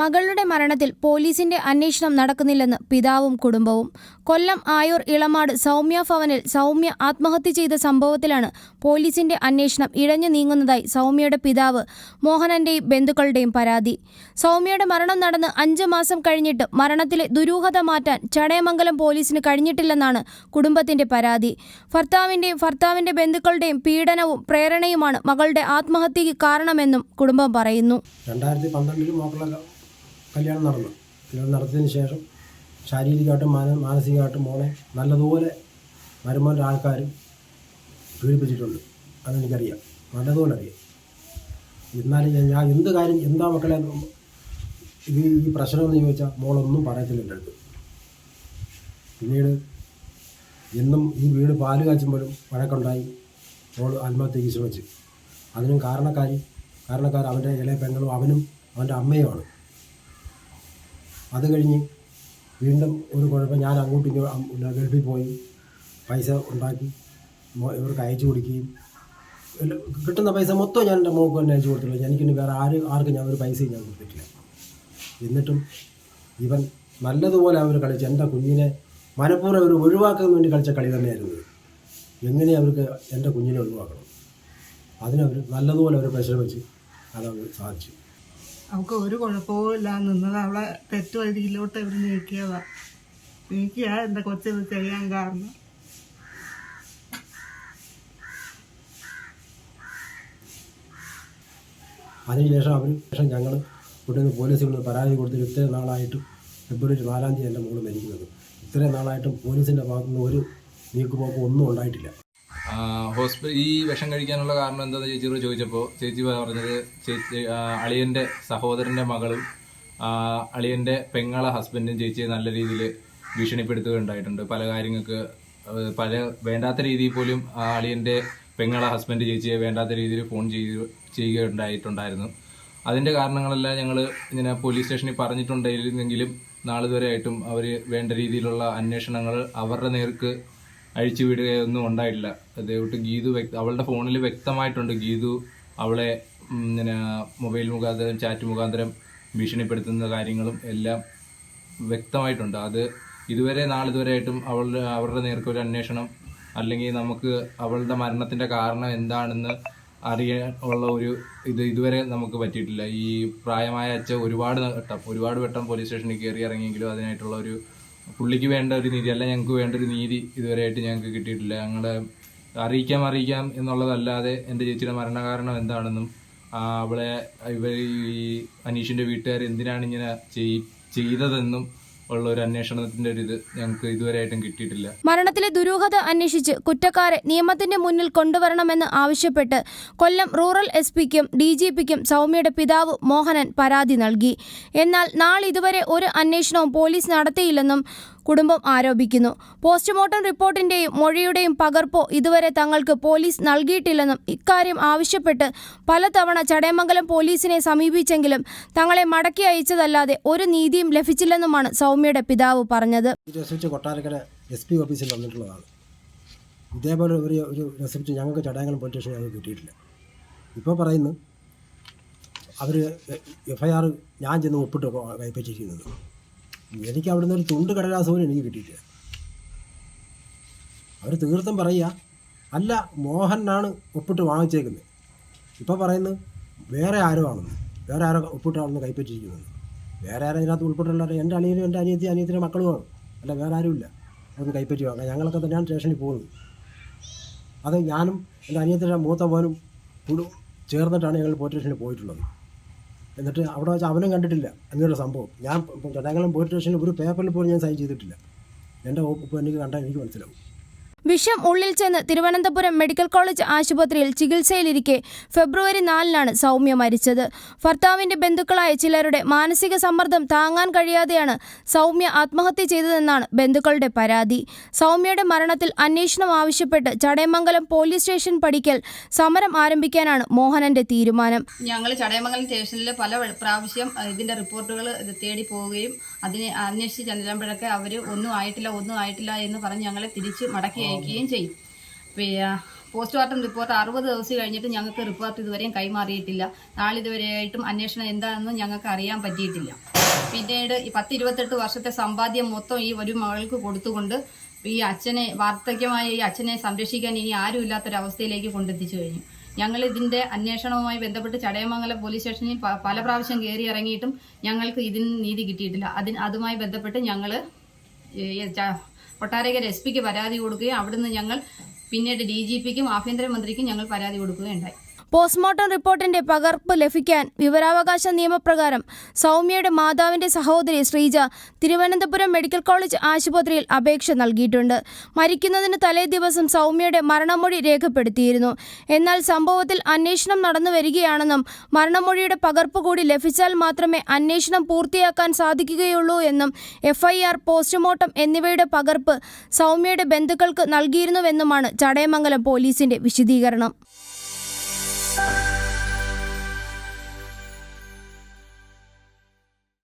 മകളുടെ മരണത്തിൽ പോലീസിന്റെ അന്വേഷണം നടക്കുന്നില്ലെന്ന് പിതാവും കുടുംബവും. കൊല്ലം ആയൂർ ഇളമാട് സൗമ്യ ഭവനിൽ സൗമ്യ ആത്മഹത്യ ചെയ്ത സംഭവത്തിലാണ് പോലീസിന്റെ അന്വേഷണം ഇഴഞ്ഞു നീങ്ങുന്നതായി സൗമ്യയുടെ പിതാവ് മോഹനന്റെയും ബന്ധുക്കളുടെയും പരാതി. സൗമ്യയുടെ മരണം നടന്ന് അഞ്ച് മാസം കഴിഞ്ഞിട്ട് മരണത്തിലെ ദുരൂഹത മാറ്റാൻ ചടയമംഗലം പോലീസിന് കഴിഞ്ഞിട്ടില്ലെന്നാണ് കുടുംബത്തിന്റെ പരാതി. ഭർത്താവിന്റെയും ഭർത്താവിന്റെ ബന്ധുക്കളുടെയും പീഡനവും പ്രേരണയുമാണ് മകളുടെ ആത്മഹത്യയ്ക്ക് കാരണമെന്നും കുടുംബം പറയുന്നു. കല്യാണം നടന്നു. കല്യാണം നടത്തിയതിന് ശേഷം ശാരീരികമായിട്ടും മാന മാനസികമായിട്ടും മോളെ നല്ലതുപോലെ വരുമാന്റെ ആൾക്കാരും പീഡിപ്പിച്ചിട്ടുണ്ട്. അതെനിക്കറിയാം. നല്ലതുപോലെ അറിയാം എന്നാലും ഞാൻ- എന്ത് കാര്യം എന്താ മക്കളെ ഇത് ഈ പ്രശ്നമെന്ന് ചോദിച്ചാൽ മോളൊന്നും പറയത്തില്ല എന്റെ അടുത്ത്. പിന്നീട് എന്നും ഈ വീട് പാൽ കാച്ചുമ്പോഴും വഴക്കുണ്ടായി മോൾ ആത്മഹത്യക്ക് ശ്രമിച്ചു. അതിനും കാരണക്കാരി കാരണക്കാർ അവന്റെ ഇളയ പെങ്ങളും അവനും അവന്റെ അമ്മയുമാണ്. അത് കഴിഞ്ഞ് വീണ്ടും ഒരു കുഴപ്പം ഞാൻ അങ്ങോട്ടും ഇങ്ങോട്ടും ഗൾഫിൽ പോയി. പൈസ ഉണ്ടാക്കി. ഇവർക്ക് അയച്ചു കൊടുക്കുകയും. കിട്ടുന്ന പൈസ മൊത്തം ഞാൻ എന്റെ മോൾക്ക് തന്നെ അയച്ചു കൊടുത്തില്ല എനിക്കിനി വേറെ ആര് ആർക്കും ഞാൻ ഒരു പൈസയും ഞാൻ കൊടുത്തിട്ടില്ല. എന്നിട്ടും ഇവൻ നല്ലതുപോലെ അവർ കളിച്ച് എന്റെ കുഞ്ഞിനെ മനഃപൂർവം അവർ ഒഴിവാക്കാൻ വേണ്ടി കളിച്ച കളി തന്നെയായിരുന്നു. എങ്ങനെ അവർക്ക് എന്റെ കുഞ്ഞിനെ ഒഴിവാക്കണം? അതിനവർ നല്ലതുപോലെ അവർ പരിശ്രമിച്ച് അതവർ സാധിച്ചു. അവൾക്ക് ഒരു കുഴപ്പവും ഇല്ല. നിന്നത് അവളെ തെറ്റുവഴിയിലോട്ട് എവിടെ നീക്കിയതാ. നീക്കിയാ എന്റെ കൊച്ചിത് ചെയ്യാൻ കാരണം. അതിനുശേഷം അവന് ശേഷം ഞങ്ങൾ ഇവിടെ നിന്ന് പോലീസിൽ നിന്ന് പരാതി കൊടുത്തിട്ട് ഇത്രയും നാളായിട്ടും ഫെബ്രുവരി നാലാം തീയതി എന്റെ മോൾ മരിക്കുന്നത്. ഇത്രയും നാളായിട്ടും പോലീസിന്റെ ഭാഗത്തുനിന്ന് ഒരു നീക്കുപോക്കും ഒന്നും ഉണ്ടായിട്ടില്ല. ഹോസ്പിറ്റൽ ഈ വിഷം കഴിക്കാനുള്ള കാരണം എന്താണെന്ന് ചേച്ചിയോട് ചോദിച്ചപ്പോൾ ചേച്ചി പറഞ്ഞത് ചേച്ചി അളിയന്റെ സഹോദരന്റെ മകളും അളിയന്റെ പെങ്ങളെ ഹസ്ബൻഡും ചേച്ചിയെ നല്ല രീതിയിൽ ഭീഷണിപ്പെടുത്തുകയുണ്ടായിട്ടുണ്ട്. പല കാര്യങ്ങൾക്ക് പല വേണ്ടാത്ത രീതിയിൽ പോലും അളിയന്റെ പെങ്ങളെ ഹസ്ബൻഡ് ചേച്ചിയെ വേണ്ടാത്ത രീതിയിൽ ഫോൺ ചെയ്ത് ചെയ്യുകയുണ്ടായിട്ടുണ്ടായിരുന്നു. അതിന്റെ കാരണങ്ങളെല്ലാം ഞങ്ങൾ ഇങ്ങനെ പോലീസ് സ്റ്റേഷനിൽ പറഞ്ഞിട്ടുണ്ടായിരുന്നെങ്കിലും നാളിതുവരെ ആയിട്ടും അവർ വേണ്ട രീതിയിലുള്ള അന്വേഷണങ്ങൾ അവരുടെ നേർക്ക് അഴിച്ചു വിടുകയൊന്നും ഉണ്ടായിട്ടില്ല. അതേവിട്ട് ഗീതു അവളുടെ ഫോണിൽ വ്യക്തമായിട്ടുണ്ട് ഗീതു അവളെ പിന്നെ മൊബൈൽ മുഖാന്തരം ചാറ്റ് മുഖാന്തരം ഭീഷണിപ്പെടുത്തുന്ന കാര്യങ്ങളും എല്ലാം വ്യക്തമായിട്ടുണ്ട്. അത് ഇതുവരെ നാളിതുവരെ ആയിട്ടും അവളുടെ അവരുടെ നേർക്ക് ഒരു അന്വേഷണം അല്ലെങ്കിൽ നമുക്ക് അവളുടെ മരണത്തിന്റെ കാരണം എന്താണെന്ന് അറിയാൻ ഉള്ള ഒരു ഇത് ഇതുവരെ നമുക്ക് പറ്റിയിട്ടില്ല. ഈ പ്രായമായ അച്ഛൻ ഒരുപാട് വട്ടം ഒരുപാട് വട്ടം പോലീസ് സ്റ്റേഷനിൽ കയറി ഇറങ്ങിയെങ്കിലും അതിനായിട്ടുള്ള ഒരു പുള്ളിക്ക് വേണ്ട ഒരു നീതി അല്ല ഞങ്ങൾക്ക് വേണ്ട ഒരു നീതി ഇതുവരെയായിട്ട് ഞങ്ങൾക്ക് കിട്ടിയിട്ടില്ല. ഞങ്ങളെ അറിയിക്കാം അറിയിക്കാം എന്നുള്ളതല്ലാതെ എന്റെ ചേച്ചിയുടെ മരണകാരണം എന്താണെന്നും അവളെ ഇവർ ഈ അനീഷിന്റെ വീട്ടുകാർ എന്തിനാണ് ഇങ്ങനെ ചെയ് ചെയ്തതെന്നും ഉള്ള ഒരു അന്വേഷണത്തിന്റെ ഒരു ഇത് ഞങ്ങൾക്ക് ഇതുവരെയായിട്ടും കിട്ടിയിട്ടില്ല. മരണത്തിലെ ദുരൂഹത അന്വേഷിച്ച് കുറ്റക്കാരെ നിയമത്തിന്റെ മുന്നിൽ കൊണ്ടുവരണമെന്ന് ആവശ്യപ്പെട്ട് കൊല്ലം റൂറൽ എസ് പിക്കും ഡി ജി പിക്കും സൗമ്യയുടെ പിതാവ് മോഹനൻ പരാതി നൽകി. എന്നാൽ നാളിതുവരെ ഒരു അന്വേഷണവും പോലീസ് നടത്തിയില്ലെന്നും കുടുംബം ആരോപിക്കുന്നു. പോസ്റ്റ്മോർട്ടം റിപ്പോർട്ടിന്റെയും മൊഴിയുടെയും പകർപ്പോ ഇതുവരെ തങ്ങൾക്ക് പോലീസ് നൽകിയിട്ടില്ലെന്നും ഇക്കാര്യം ആവശ്യപ്പെട്ട് പലതവണ ചടയമംഗലം പോലീസിനെ സമീപിച്ചെങ്കിലും തങ്ങളെ മടക്കി അയച്ചതല്ലാതെ ഒരു നീതിയും ലഭിച്ചില്ലെന്നുമാണ് സൗമ്യയുടെ പിതാവ് പറഞ്ഞത്. ഓഫീസിൽ ഇതേപോലെ ഒരു ഒരു റെസിപ്റ്റ് ഞങ്ങൾക്ക് ചടയങ്ങളും പോലീസ് സ്റ്റേഷൻ ഞങ്ങൾക്ക് കിട്ടിയിട്ടില്ല. ഇപ്പോൾ പറയുന്നു അവർ എഫ് ഐ ആർ ഞാൻ ചെന്ന് ഒപ്പിട്ട് കൈപ്പറ്റിയിരിക്കുന്നത്. എനിക്ക് അവിടുന്ന് ഒരു തുണ്ട് കടലാസ് പോലും എനിക്ക് കിട്ടിയിട്ടില്ല. അവർ തീർത്ഥം പറയുക അല്ല മോഹനാണ് ഒപ്പിട്ട് വാങ്ങിച്ചേക്കുന്നത്. ഇപ്പോൾ പറയുന്നത് വേറെ ആരോ ആണെന്ന്. വേറെ ആരോ ഒപ്പിട്ടാണെന്ന് കൈപ്പറ്റിയിരിക്കുന്നത്. വേറെ ആരും ഇതിനകത്ത് ഉൾപ്പെട്ടുള്ളവരെ എന്റെ അനിയനും എന്റെ അനിയത്തി അനിയത്തിന്റെ മക്കളുമാണ് അല്ല വേറെ ആരുമില്ല. അതൊന്ന് കൈപ്പറ്റി വാങ്ങാം ഞങ്ങളൊക്കെ തന്നെയാണ് സ്റ്റേഷനിൽ പോകുന്നത്. അത് ഞാനും എന്റെ അനിയത്തിന്റെ മൂത്ത മോനും ചേർന്നിട്ടാണ് ഞങ്ങൾ പോലീസ് സ്റ്റേഷനിൽ പോയിട്ടുള്ളത്. എന്നിട്ട് അവിടെ വെച്ച് അവനും കണ്ടിട്ടില്ല എന്നൊരു സംഭവം. ഞാൻ ചടങ്ങളും പോലീസ് സ്റ്റേഷനിൽ ഒരു പേപ്പറിൽ പോലും ഞാൻ സൈൻ ചെയ്തിട്ടില്ല. എന്റെ ഒപ്പ് എനിക്ക് കണ്ടാൽ എനിക്ക് മനസ്സിലാവും. വിഷം ഉള്ളിൽ ചെന്ന് തിരുവനന്തപുരം മെഡിക്കൽ കോളേജ് ആശുപത്രിയിൽ ചികിത്സയിലിരിക്കെ ഫെബ്രുവരി നാലിനാണ് സൗമ്യ മരിച്ചത്. ഭർത്താവിന്റെ ബന്ധുക്കളായ ചിലരുടെ മാനസിക സമ്മർദ്ദം താങ്ങാൻ കഴിയാതെയാണ് സൗമ്യ ആത്മഹത്യ ചെയ്തതെന്നാണ് ബന്ധുക്കളുടെ പരാതി. സൗമ്യയുടെ മരണത്തിൽ അന്വേഷണം ആവശ്യപ്പെട്ട് ചടയമംഗലം പോലീസ് സ്റ്റേഷൻ പഠിക്കൽ സമരം ആരംഭിക്കാനാണ് മോഹനന്റെ തീരുമാനം. ഞങ്ങൾ ചടയമംഗലം സ്റ്റേഷനിൽ പല പ്രാവശ്യം ഇതിന്റെ റിപ്പോർട്ടുകൾ തേടി പോവുകയും അതിനെ അന്വേഷിച്ച് ചെല്ലുമ്പോഴൊക്കെ അവർ ഒന്നും ആയിട്ടില്ല ഒന്നും ആയിട്ടില്ല എന്ന് പറഞ്ഞ് ഞങ്ങളെ തിരിച്ച് മടക്കി അയക്കുകയും ചെയ്യും. പിന്നെ പോസ്റ്റ്മോർട്ടം റിപ്പോർട്ട് അറുപത് ദിവസം കഴിഞ്ഞിട്ട് ഞങ്ങൾക്ക് റിപ്പോർട്ട് ഇതുവരെയും കൈമാറിയിട്ടില്ല. നാളിതുവരെയായിട്ടും അന്വേഷണം എന്താണെന്ന് ഞങ്ങൾക്ക് അറിയാൻ പറ്റിയിട്ടില്ല. പിന്നീട് ഈ പത്ത് ഇരുപത്തെട്ട് വർഷത്തെ സമ്പാദ്യം മൊത്തം ഈ ഒരു മകൾക്ക് കൊടുത്തുകൊണ്ട് ഈ അച്ഛനെ വാർദ്ധക്യമായ ഈ അച്ഛനെ സംരക്ഷിക്കാൻ ഇനി ആരും ഇല്ലാത്തൊരവസ്ഥയിലേക്ക് കൊണ്ടെത്തിച്ചു കഴിഞ്ഞു. ഞങ്ങൾ ഇതിന്റെ അന്വേഷണവുമായി ബന്ധപ്പെട്ട് ചടയമംഗലം പോലീസ് സ്റ്റേഷനിൽ പല പ്രാവശ്യം കയറി ഇറങ്ങിയിട്ടും ഞങ്ങൾക്ക് ഇതിന് നീതി കിട്ടിയിട്ടില്ല. അതിന് അതുമായി ബന്ധപ്പെട്ട് ഞങ്ങൾ കൊട്ടാരക്കര എസ് പിക്ക് പരാതി കൊടുക്കുകയും അവിടുന്ന് ഞങ്ങൾ പിന്നീട് ഡി ജി പിക്കും ആഭ്യന്തരമന്ത്രിക്കും ഞങ്ങൾ പരാതി കൊടുക്കുകയുണ്ടായി. പോസ്റ്റ്മോർട്ടം റിപ്പോർട്ടിന്റെ പകർപ്പ് ലഭിക്കാൻ വിവരാവകാശ നിയമപ്രകാരം സൗമ്യയുടെ മാതാവിന്റെ സഹോദരി ശ്രീജ തിരുവനന്തപുരം മെഡിക്കൽ കോളേജ് ആശുപത്രിയിൽ അപേക്ഷ നൽകിയിട്ടുണ്ട്. മരിക്കുന്നതിന് തലേ ദിവസം സൗമ്യയുടെ മരണമൊഴി രേഖപ്പെടുത്തിയിരുന്നു. എന്നാൽ സംഭവത്തിൽ അന്വേഷണം നടന്നു വരികയാണെന്നും മരണമൊഴിയുടെ പകർപ്പ് കൂടി ലഭിച്ചാൽ മാത്രമേ അന്വേഷണം പൂർത്തിയാക്കാൻ സാധിക്കുകയുള്ളൂ എന്നും എഫ്ഐആർ പോസ്റ്റ്മോർട്ടം എന്നിവയുടെ പകർപ്പ് സൗമ്യയുടെ ബന്ധുക്കൾക്ക് നൽകിയിരുന്നുവെന്നുമാണ് ചടയമംഗലം പോലീസിന്റെ വിശദീകരണം. Bye.